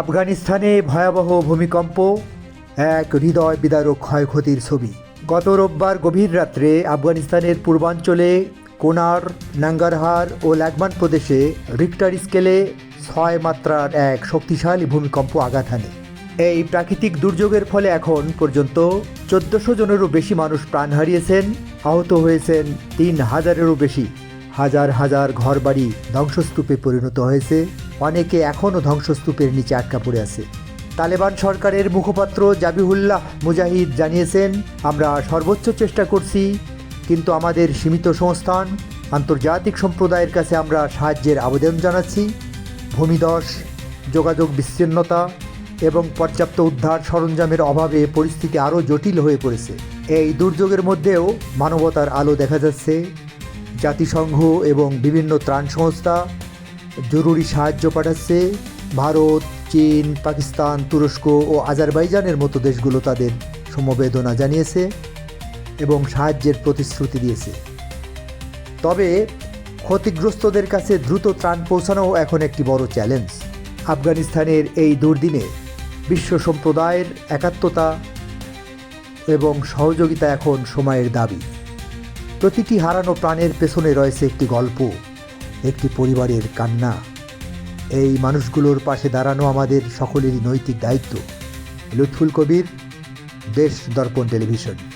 আফগানিস্তানে ভয়াবহ ভূমিকম্প, এক হৃদয় বিদারক ক্ষয়ক্ষতির ছবি। গত রোববার গভীর রাত্রে আফগানিস্তানের পূর্বাঞ্চলে কোনার, নাঙ্গারহার ও ল্যাগমান প্রদেশে রিক্টার স্কেলে ছয় মাত্রার এক শক্তিশালী ভূমিকম্প আঘাত হানে। এই প্রাকৃতিক দুর্যোগের ফলে এখন পর্যন্ত চোদ্দশো জনেরও বেশি মানুষ প্রাণ হারিয়েছেন, আহত হয়েছেন তিন হাজারেরও বেশি। হাজার হাজার ঘরবাড়ি ধ্বংসস্তূপে পরিণত হয়েছে। অনেকে এখনও ধ্বংসস্তূপের নিচে আটকা পড়ে আছে। তালেবান সরকারের মুখপাত্র জাবিহুল্লাহ মুজাহিদ জানিয়েছেন, আমরা সর্বোচ্চ চেষ্টা করছি, কিন্তু আমাদের সীমিত সংস্থান, আন্তর্জাতিক সম্প্রদায়ের কাছে আমরা সাহায্যের আবেদন জানাচ্ছি। ভূমিধস যোগাযোগ বিচ্ছিন্নতা এবং পর্যাপ্ত উদ্ধার সরঞ্জামের অভাবে পরিস্থিতি আরও জটিল হয়ে পড়েছে। এই দুর্যোগের মধ্যেও মানবতার আলো দেখা যাচ্ছে। জাতিসংঘ এবং বিভিন্ন ত্রাণ সংস্থা জরুরি সাহায্য পাঠাচ্ছে ভারত, চীন, পাকিস্তান, তুরস্ক ও আজারবাইজানের মতো দেশগুলো তাদের সমবেদনা জানিয়েছে এবং সাহায্যের প্রতিশ্রুতি দিয়েছে। তবে ক্ষতিগ্রস্তদের কাছে দ্রুত ত্রাণ পৌঁছানো এখন একটি বড় চ্যালেঞ্জ। আফগানিস্তানের এই দুর্দিনে বিশ্ব সম্প্রদায়ের একাত্মতা এবং সহযোগিতা এখন সময়ের দাবি। প্রতিটি হারানো প্রাণের পেছনে রয়েছে একটি গল্প। একটি পরিবারের কান্না। এই মানুষগুলোর পাশে দাঁড়ানো আমাদের সকলেরই নৈতিক দায়িত্ব। লুৎফুল কবির, দেশ দর্পণ টেলিভিশন।